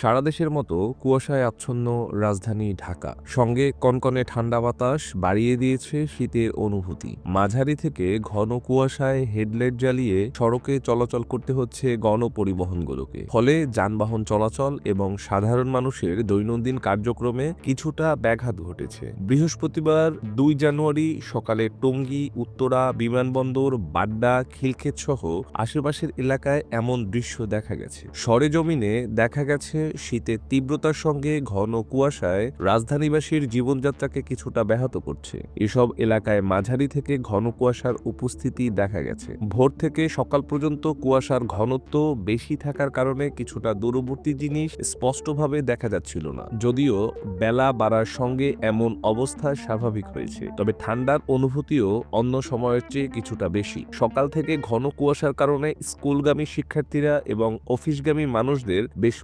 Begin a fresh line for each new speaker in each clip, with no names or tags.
সারা দেশের মতো কুয়াশায় আচ্ছন্ন রাজধানী ঢাকা। সঙ্গে কনকনে ঠান্ডা বাতাস বাড়িয়ে দিয়েছে শীতের অনুভূতি। মাঝারি থেকে ঘন কুয়াশায় হেডলাইট জ্বালিয়ে সড়কে চলাচল করতে হচ্ছে গণপরিবহনগুলোকে। ফলে যানবাহন চলাচল এবং সাধারণ মানুষের দৈনন্দিন কার্যক্রমে কিছুটা ব্যাঘাত ঘটেছে। বৃহস্পতিবার দুই জানুয়ারি সকালে টঙ্গী, উত্তরা বিমানবন্দর, বাড্ডা খিলক্ষেত সহ আশেপাশের এলাকায় এমন দৃশ্য দেখা গেছে। সরেজমিনে দেখা গেছে শীতের তীব্রতার সঙ্গে ঘন কুয়াশায় রাজধানীবাসীর জীবনযাত্রাকে কিছুটা ব্যাহত করছে। এসব এলাকায় মাঝারি থেকে ঘন কুয়াশার উপস্থিতি দেখা গেছে। ভোর থেকে সকাল পর্যন্ত কুয়াশার ঘনত্ব বেশি থাকার কারণে কিছুটা দূরবর্তী জিনিস স্পষ্টভাবে দেখা যাচ্ছিল না। যদিও বেলা বাড়ার সঙ্গে এমন অবস্থা স্বাভাবিক হয়েছে। তবে ঠান্ডার অনুভূতিও অন্য সময়ের চেয়ে কিছুটা বেশি। সকাল থেকে ঘন কুয়াশার কারণে স্কুলগামী শিক্ষার্থীরা এবং অফিসগামী মানুষদের বেশ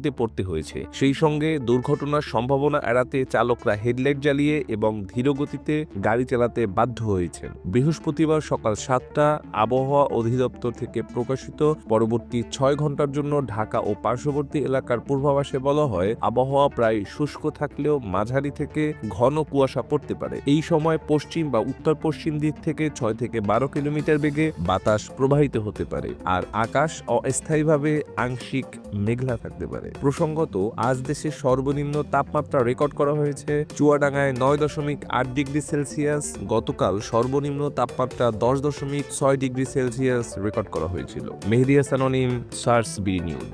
ভোগান্তিতে পড়তে হয়েছে। সেই সঙ্গে দুর্ঘটনার সম্ভাবনা এড়াতে চালকরা হেডলাইট জ্বালিয়ে এবং ধীরগতিতে গাড়ি চালাতে বাধ্য হয়েছেন। বৃহস্পতিবার সকাল সাতটা আবহাওয়া অধিদপ্তর থেকে প্রকাশিত পরবর্তী ছয় ঘণ্টার জন্য ঢাকা ও পার্শ্ববর্তী এলাকার পূর্বাভাসে বলা হয়, আবহাওয়া প্রায় শুষ্ক থাকলেও মাঝারি থেকে ঘন কুয়াশা পড়তে পারে। এই সময় পশ্চিম বা উত্তর পশ্চিম দিক থেকে ছয় থেকে বারো কিলোমিটার বেগে বাতাস প্রবাহিত হতে পারে। আর আকাশ অস্থায়ীভাবে আংশিক মেঘলা থাকতে পারে। প্রসঙ্গত, আজ দেশের সর্বনিম্ন তাপমাত্রা রেকর্ড করা হয়েছে চুয়াডাঙ্গায় নয় দশমিক আট ডিগ্রি সেলসিয়াস। গতকাল সর্বনিম্ন তাপমাত্রা দশ দশমিক ছয় ডিগ্রি সেলসিয়াস রেকর্ড করা হয়েছিল। মেহেদি হাসান অনিম, সার্স বি নিউজ।